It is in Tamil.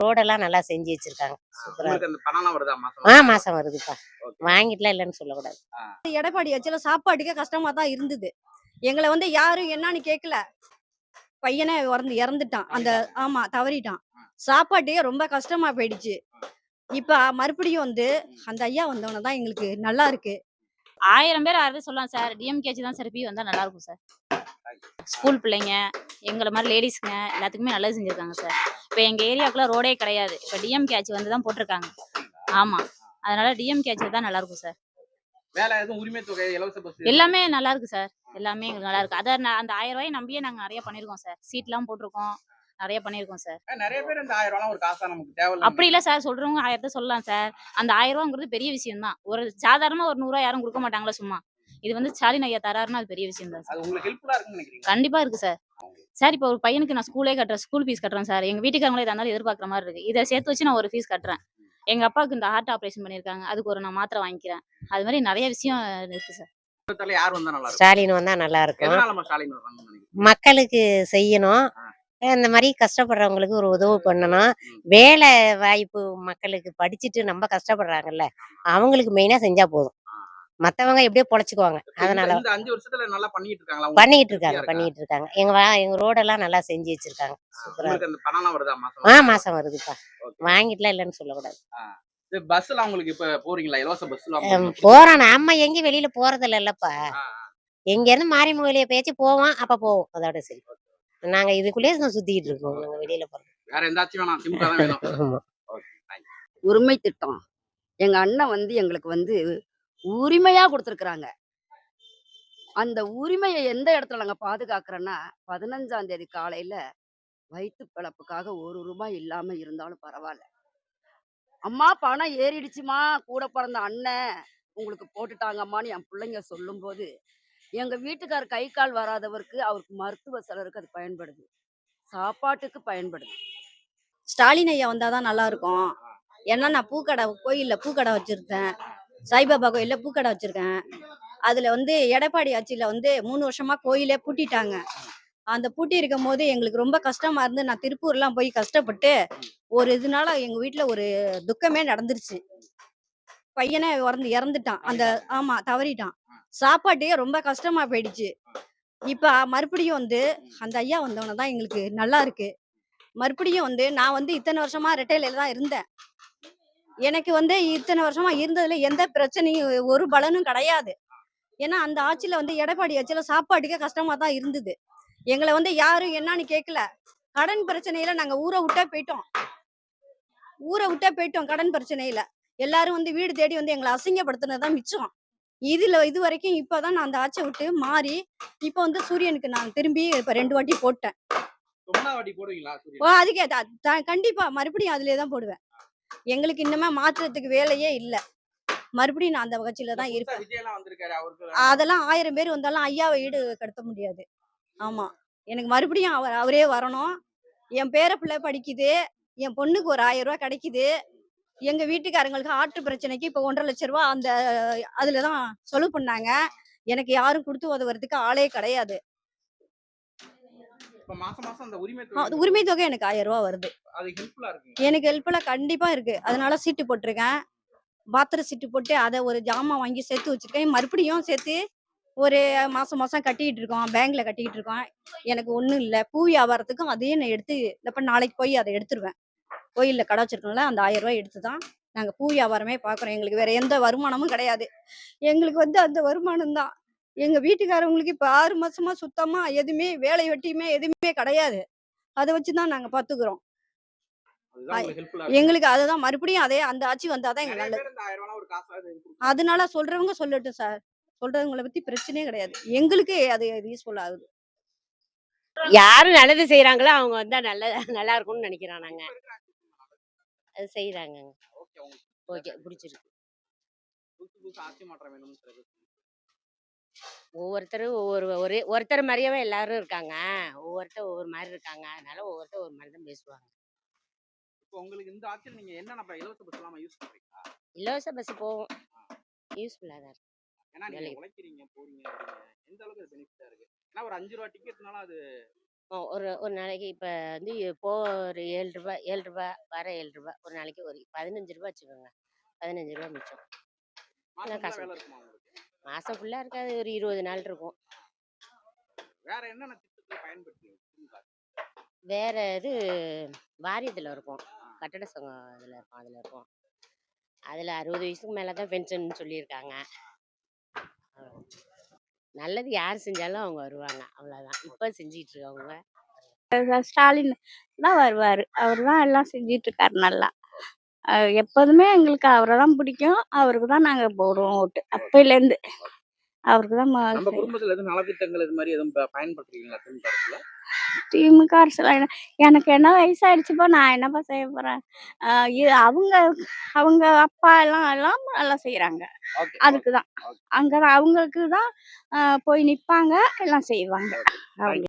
ரோடெல்லாம் நல்லா செஞ்சு வச்சிருக்காங்க. சூப்பரா உங்களுக்கு அந்த பணம்லாம் வருதா? மாசம் ஆ மாசம் வருதுப்பா. வாங்கிட்டுலாம் இல்லைன்னு சொல்லக்கூடாது. எடப்பாடி ஆட்சியில சாப்பாட்டுக்கே கஷ்டமா தான் இருந்தது. எங்களை வந்து யாரும் என்னன்னு கேட்கல பையனே இறந்து இறந்துட்டான். அந்த ஆமா தவறிட்டான். சாப்பாட்டுக்கே ரொம்ப கஷ்டமா போயிடுச்சு. இப்ப மறுபடியும் வந்து அந்த ஐயா வந்தவன தான் எங்களுக்கு நல்லா இருக்கு. ஆயிரம் பேர் ஆயிரம் சொல்லலாம் சார். டிஎம்கேச்சி தான் சார். பி வந்தா நல்லா இருக்கும் சார். ஸ்கூல் பிள்ளைங்க எங்களை மாதிரி லேடிஸ்ங்க எல்லாத்துக்குமே நல்லது செஞ்சிருக்காங்க சார். இப்போ எங்க ஏரியாவுக்குலாம் ரோடே கிடையாது. இப்போ டிஎம்கே ஆட்சி வந்து தான் போட்டிருக்காங்க. ஆமா. அதனால டிஎம்கே ஆட்சி தான் நல்லா இருக்கும் சார். வேலை எதுவும் உரிமை தொகை இலவச பஸ் எல்லாமே நல்லா இருக்கு சார். எல்லாமே எங்களுக்கு நல்லா இருக்கு. நான் அந்த ஆயிரம் ரூபாய் நம்பியே நாங்க நிறைய பண்ணிருக்கோம் சார். சீட்லாம் போட்டிருக்கோம். நிறைய பண்ணிருக்கோம் சார். நிறைய பேர் இந்த ஆயிரம் ரூபாய் ஒரு காசா நமக்கு தேவையில்ல. அப்படி இல்ல சார். சொல்றவங்க ஆயிரத்தை சொல்லலாம் சார். அந்த ஆயிரம் ரூபாங்கிறது பெரிய விஷயம் தான் ஒரு சாதாரணமா ஒரு நூறுரூவா யாரும் கொடுக்க மாட்டாங்களா சும்மா? இது வந்து ஸ்டாலின் ஐயா தராருன்னா அது பெரிய விஷயம் தான் சார். அது உங்களுக்கு ஹெல்ப்ஃபுல்லா இருக்குன்னு நினைக்கிறீங்க? கண்டிப்பா இருக்கு சார். சார் இப்போ ஒரு பையனுக்கு நான் ஸ்கூலே கட்டுறேன் ஸ்கூல் ஃபீஸ் கட்டுறேன் சார். எங்க வீட்டுக்காரங்களே இருந்தாலும் எதிர்பார்க்குற மாதிரி இருக்கு. இதை சேர்த்து வச்சு நான் ஒரு ஃபீஸ் கட்டுறேன். எங்க அப்பாவுக்கு இந்த ஹார்ட் ஆபரேஷன் பண்ணியிருக்காங்க. அதுக்கு ஒரு நான் மாத்திரை வாங்கிக்கிறேன். அது மாதிரி நிறைய விஷயம் இருக்கு சார். தமிழகத்துல யார் வந்தா நல்லா இருக்கும்? ஸ்டாலின் வந்தா நல்லா இருக்கும். நம்ம மக்களுக்கு செய்யணும். இந்த மாதிரி கஷ்டப்படுறவங்களுக்கு ஒரு உதவி பண்ணணும். வேலை வாய்ப்பு மக்களுக்கு படிச்சுட்டு ரொம்ப கஷ்டப்படுறாங்கல்ல அவங்களுக்கு மெயினா செஞ்சா போதும். மத்தவங்க எப்படியோ பொழைச்சுக்குவாங்க. அதனால அஞ்சு வருஷத்துல நல்லா பண்ணிட்டு இருக்காங்களா? பண்ணிட்டு இருக்காங்க பண்ணிட்டு இருக்காங்க. எங்க வா- எங்க ரோடெல்லாம் நல்லா செஞ்சு வச்சிருக்காங்க. சூப்பரா உங்களுக்கு அந்த பணம்லாம் வருதா? ஆ மாசம்? வருதுப்பா. வாங்கிட்டுலாம் இல்லைன்னு சொல்லக்கூடாது. பஸ்ல உங்களுக்கு இப்ப போறீங்களா? இலவச பஸ்ல போறோம். நம்ம எங்கேயும் வெளியில போறது இல்லப்பா. எங்க இருந்து மாரிமுகலிய பேச்சு போவோம் அப்ப போவோம். அதோட சரி. நாங்க இதுக்குள்ளேயே தான் சுத்திக்கிட்டு இருக்கோம். நாங்க வெளியில போறோம் வேற எந்தாச்சும் வேணாம். திமுக தான் வேணும். உரிமை திட்டம். எங்க அண்ணன் வந்து எங்களுக்கு வந்து உரிமையா கொடுத்துருக்குறாங்க. அந்த உரிமையை எந்த இடத்துல நாங்க பாதுகாக்கிறோன்னா பதினஞ்சாம் தேதி காலையில வயிற்று பிழப்புக்காக ஒரு ரூபாய் இல்லாம இருந்தாலும் பரவாயில்ல அம்மா பணம் ஏறிடுச்சுமா? கூட பிறந்த அண்ணன் உங்களுக்கு போட்டுட்டாங்கம்மான்னு என் பிள்ளைங்க சொல்லும்போது எங்க வீட்டுக்கார் கை கால் வராதவருக்கு அவருக்கு மருத்துவ செலவுக்கு அது பயன்படுது. சாப்பாட்டுக்கு பயன்படுது. ஸ்டாலின் ஐயா வந்தாதான் நல்லா இருக்கும். ஏன்னா நான் பூக்கடை கோயில்ல பூக்கடை வச்சிருந்தேன். சாய்பாபா கோயில்ல பூக்கடை வச்சிருக்கேன். அதுல வந்து எடப்பாடி ஆட்சியில வந்து மூணு வருஷமா கோயிலே பூட்டிட்டாங்க. அந்த பூட்டி இருக்கும் போது எங்களுக்கு ரொம்ப கஷ்டமா இருந்து நான் திருப்பூர்லாம் போய் கஷ்டப்பட்டு ஒரு இதனால எங்க வீட்டுல ஒரு துக்கமே நடந்துருச்சு. பையனே இறந்து இறந்துட்டான். அந்த ஆமா தவறிட்டான். சாப்பாட்டே ரொம்ப கஷ்டமா போயிடுச்சு. இப்ப மறுபடியும் வந்து அந்த ஐயா வந்தவன தான் எங்களுக்கு நல்லா இருக்கு. மறுபடியும் வந்து நான் வந்து இத்தனை வருஷமா ரிட்டையில தான் இருந்தேன். எனக்கு வந்து இத்தனை வருஷமா இருந்ததுல எந்த பிரச்சனையும் ஒரு பலனும் கிடையாது. ஏன்னா அந்த ஆட்சியில வந்து எடப்பாடி ஆட்சியில சாப்பாட்டுக்கே கஷ்டமா தான் இருந்தது. எங்களை வந்து யாரும் என்னன்னு கேட்கல கடன் பிரச்சனையில நாங்க ஊரை விட்டே போயிட்டோம். ஊரை விட்டே போயிட்டோம் கடன் பிரச்சனையில. எல்லாரும் வந்து வீடு தேடி வந்து எங்களை அசிங்கப்படுத்தினது தான் மிச்சம். இதுல இது வரைக்கும் இப்பதான் நான் அந்த ஆட்சியை விட்டு மாறி இப்ப வந்து சூரியனுக்கு நான் திரும்பி இப்ப ரெண்டு வாட்டி போட்டேன்? ஓ அதுக்கே கண்டிப்பா மறுபடியும் அதுலயே தான் போடுவேன். எங்களுக்கு இன்னமே மாற்றுறதுக்கு வேலையே இல்ல. மறுபடியும் நான் அந்த கட்சியில தான் இருப்பேன் அதெல்லாம் ஆயிரம் பேர் வந்தாலும் ஐயாவை ஈடு கடத்த முடியாது. ஆமா. எனக்கு மறுபடியும் அவர் அவரே வரணும். என் பேர பிள்ளை படிக்குது. என் பொண்ணுக்கு ஒரு ஆயிரம் ரூபாய் கிடைக்குது. எங்க வீட்டுக்காரங்களுக்கு ஆட்டு பிரச்சனைக்கு இப்ப ஒன்றரை லட்ச ரூபா அந்த அதுலதான் செலவு பண்ணாங்க. எனக்கு யாரும் கொடுத்து உதவுறதுக்கு ஆளே கிடையாது இப்ப மாசம் மாசம் அந்த உரிமை தொகை உரிமை தொகை எனக்கு ஆயிரம் ரூபாய் வருது. எனக்கு ஹெல்ப்ஃபுல்லா கண்டிப்பா இருக்கு. அதனால சீட்டு போட்டிருக்கேன். பாத்திர சீட்டு போட்டு அதை ஒரு ஜாமான் வாங்கி சேர்த்து வச்சிருக்கேன். மறுபடியும் சேர்த்து ஒரு மாசம் மாசம் கட்டிக்கிட்டு இருக்கோம். பேங்க்ல கட்டிக்கிட்டு இருக்கோம். எனக்கு ஒண்ணும் இல்ல. பூ வியாபாரத்துக்கும் அதையும் நான் எடுத்து இப்ப நாளைக்கு போய் அதை எடுத்துருவேன். கோயில்ல கடை வச்சிருக்கோம்ல அந்த ஆயிரம் ரூபாய் எடுத்து தான் நாங்க பூ வியாபாரமே பாக்குறோம் எங்களுக்கு வேற எந்த வருமானமும் கிடையாது. எங்களுக்கு வந்து அந்த வருமானம் தான். எங்க வீட்டுக்காரவங்களுக்கு இப்ப ஆறு மாசமா சுத்தமா எதுவுமே வேலை வெட்டியுமே எதுவுமே கிடையாது. அதை வச்சுதான் நாங்க பாத்துக்கிறோம். அதுதான் உங்களுக்கு ஹெல்ப்ஃபுல்லா எங்களுக்கு அதுதான் மறுபடியும் அதே அந்த ஆட்சி வந்தாதான் எங்களுக்கு நிறைய நல்லது. அதனால சொல்றவங்க சொல்லட்டும் சார் சொல்றவங்கள பத்தி பிரச்சனையே கிடையாது. எங்களுக்கு அது யூஸ்ஃபுல் ஆகுது. யாரு நல்லது செய்யறாங்களோ அவங்க வந்தா நல்ல நல்லா இருக்கும்னு நினைக்கிறோம் நாங்க. அது செய்யறாங்க ஓகே உங்களுக்கு ஓகே பிடிச்சிருக்கு. ஒவ்வொருத்தரும் ஒவ்வொரு ஒரு ஒருத்தர் மாதிரியாவே எல்லாரும் இருக்காங்க. ஒவ்வொருத்தர் ஒவ்வொரு மாதிரி இருக்காங்க. அதனால ஒவ்வொருத்தர் ஒரு மாதிரி தான் பேசுவாங்க. இப்போ உங்களுக்கு இந்த ஆட்சியில் நீங்க என்னென்ன இப்ப இலவச பஸ் எல்லாம் யூஸ் பண்றீங்களா? இலவச பஸ் போவோம். யூஸ்ஃபுல்லாக தான் இருக்கு. ஏன்னா நீங்க. உழைக்கிறீங்க போறீங்க. எந்த அளவுக்கு பெனிஃபிட்டா இருக்கு? ஏன்னா ஒரு அஞ்சு ரூபா டிக்கெட்னால அது ஒரு ஒரு நாளைக்கு இப்போ வந்து போ ஒரு ஏழு ரூபா ஏழு ரூபா வர ஏழு ரூபா ஒரு நாளைக்கு ஒரு பதினஞ்சு ரூபா வச்சுக்கோங்க. பதினஞ்சு ரூபா மிச்சம். காசு. மாதம் ஃபுல்லாக இருக்காது. ஒரு இருபது நாள் இருக்கும். வேற என்னென்ன திட்டத்துல வேற இது வாரியத்தில் இருக்கும். கட்டட சங்கம் இதில் இருக்கும். அதில் இருக்கும். அதில் அறுபது வயசுக்கு மேலே தான் பென்ஷன் சொல்லியிருக்காங்க. நல்லது யார் செஞ்சாலும் அவங்க வருவாங்க. அவ்வளோதான் இப்போ செஞ்சிட்டு இருக்கவங்க. ஸ்டாலின் தான் வருவார். அவர் தான் எல்லாம் செஞ்சிட்டு இருக்காரு நல்லா. எப்போதுமே எங்களுக்கு அவரை தான் பிடிக்கும். அவருக்கு தான் நாங்கள் போடுவோம் ஓட்டு. அப்பையிலேருந்து அவருக்கு தான் நம்ம குடும்பத்துல எதுவும் நலத்திட்டங்கள் இது மாதிரி எதுவும் பயன்படுத்துறீங்களா திமுக அரசுல? திமுக அரசுல எனக்கு என்ன வயசாயிடுச்சுப்பா நான் என்னப்பா செய்ய போறேன்? இது அவங்க அவங்க அப்பா எல்லாம் எல்லாம் நல்லா செய்யறாங்க ஓகே. அதுக்கு தான். அங்க அவங்களுக்கு தான் போய் நிப்பாங்க எல்லாம் செய்வாங்க.